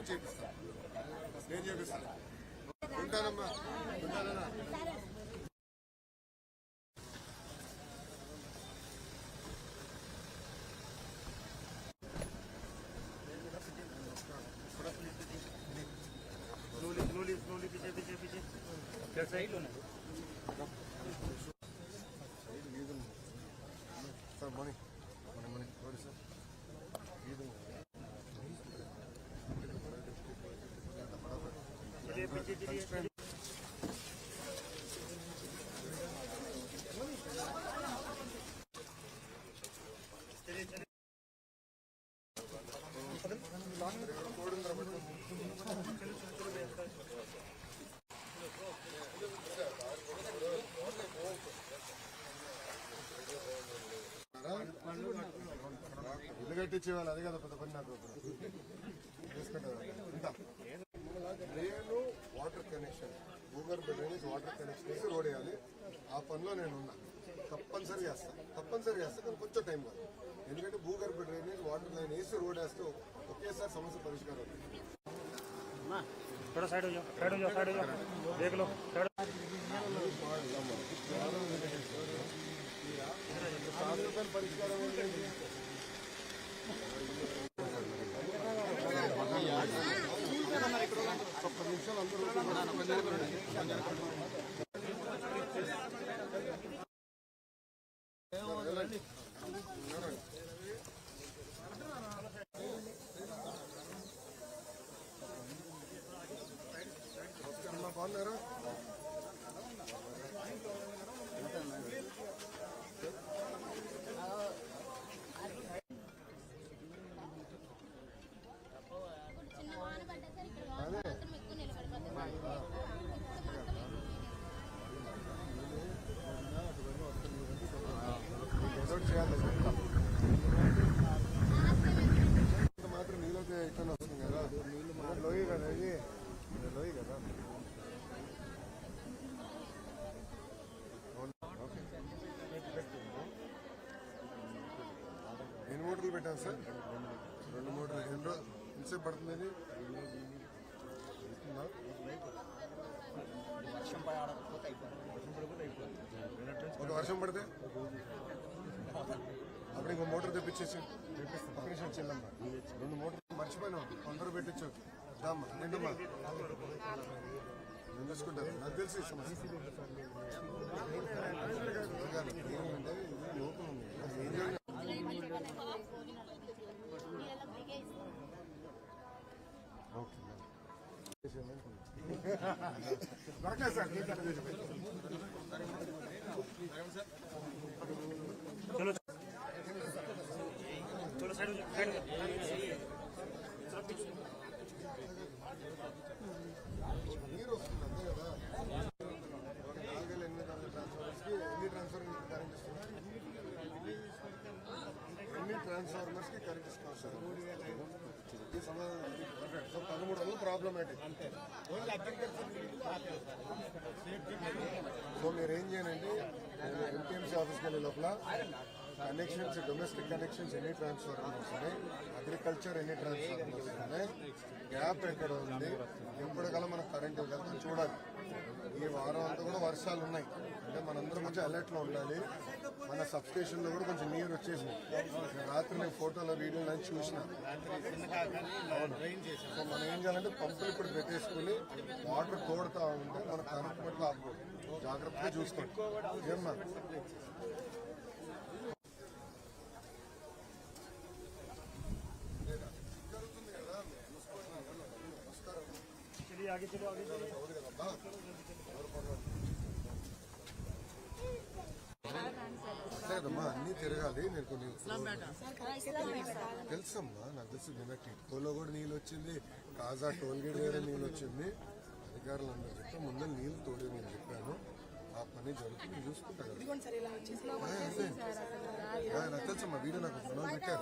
నేను చేపిస్తాను నేను చేపిస్తాను ఉంటానమ్మా ఉంటానన్నా స్లోలీ స్లోలీ పిచ్చే పిచ్చే పిచ్చే సైడ్ ఉన్నాయి ఇల్లు కట్టించే వాళ్ళు అదే కదా పెద్ద పని నాకు తీసుకుంటారు ఇంకా డ్రైన్ వాటర్ కనెక్షన్ భూగర్భ డ్రైనేజ్ వాటర్ కనెక్షన్ వేసి రోడ్ వేయాలి ఆ పనిలో నేను ఉన్నా తప్పనిసరి చేస్తాను తప్పనిసరి చేస్తాను కానీ కొంచెం టైం కాదు ఎందుకంటే భూగర్భ డ్రైనేజ్ వాటర్ లైన్ వేసి రోడ్ వేస్తే ఒకేసారి సమస్య పరిష్కారం అవుతుంది थोड़ा साइड हो जाओ साइड हो जाओ साइड हो जाओ देख लो साइड శాశ్వత పరిష్కారం బాగున్నారా పెట్టాను సార్. రెండు మూటలు ఎన్ని రోజు ఎంతసేపు పడుతుంది ఇది వెళ్తుందా? ఒక వర్షం పడితే? అప్పుడు ఇంకో మోటార్ తెప్పించేసి చెల్లమ్మ రెండు మోటార్ మర్చిపోయినాం తొందర పెట్టించు దామ్మా నిండమ్మా నేను చూసుకుంటాను నాకు తెలిసి चलो चलो साइड हो जाओ साइड हो जाओ నీరు వస్తుంది అంతే కదా ఒక నాలుగేళ్ళు ఎనిమిది వందల ట్రాన్స్ఫార్మర్స్ కి ఎన్ని ట్రాన్స్ఫార్మర్ కరెంట్ ఇస్తున్నారు ఎన్ని ట్రాన్స్ఫార్మర్స్ కి కరెంట్ ఇస్తున్నారు సార్ ఈ సమాధానం సో పదమూడు వందలు ప్రాబ్లమేటిక్ సో మీరు ఏం చేయాలంటే ఎంపీఎంసీ ఆఫీస్కి వెళ్ళే లోపల కనెక్షన్స్ డొమెస్టిక్ కనెక్షన్స్ ఎన్ని ట్రాన్స్ఫార్మర్ వస్తున్నాయి అగ్రికల్చర్ ఎన్ని ట్రాన్స్ఫార్మర్ వస్తున్నాయి గ్యాప్ ఎక్కడ ఉంది? ఎప్పుడు కల మన కరెంట్ కదా చూడాలి. ఈ వారం అంతా కూడా వర్షాలు ఉన్నాయి. అంటే మనందరం కొంచెం అలర్ట్లో ఉండాలి. మన సబ్స్టేషన్లో కూడా కొంచెం నీరు వచ్చేసింది. రాత్రి నేను ఫోటోలో వీడియోలో అని చూసిన. అవును. సో మనం ఏం చేయాలంటే పంపులు ఇప్పుడు పెట్టేసుకుని వాటర్ తోడుతూ ఉంటే మన కరెంట్ పట్ల ఆపుకోండి జాగ్రత్తగా చూసుకోండి. ఏమ్మా? आगे चलो आगे चलो అవును కదమ్మా లేదమ్మా అన్ని తిరగాలి నేను కొన్ని తెలుసమ్మా నాకు తెలుసు నిన్న టిట్కోలో కూడా నీళ్ళు వచ్చింది కాజా టోల్ గేట్ దగ్గర నీళ్ళు వచ్చింది అధికారులు అందరూ చెప్తే ముందు నీళ్ళు తోడి నేను చెప్పాను ఆ పని జరుగుతుంది నేను చూసుకుంటా కదా. ఆ, అదే. ఆ, నాకు తెలుసమ్మా వీడియో నాకు ఫోన్ పెట్టారు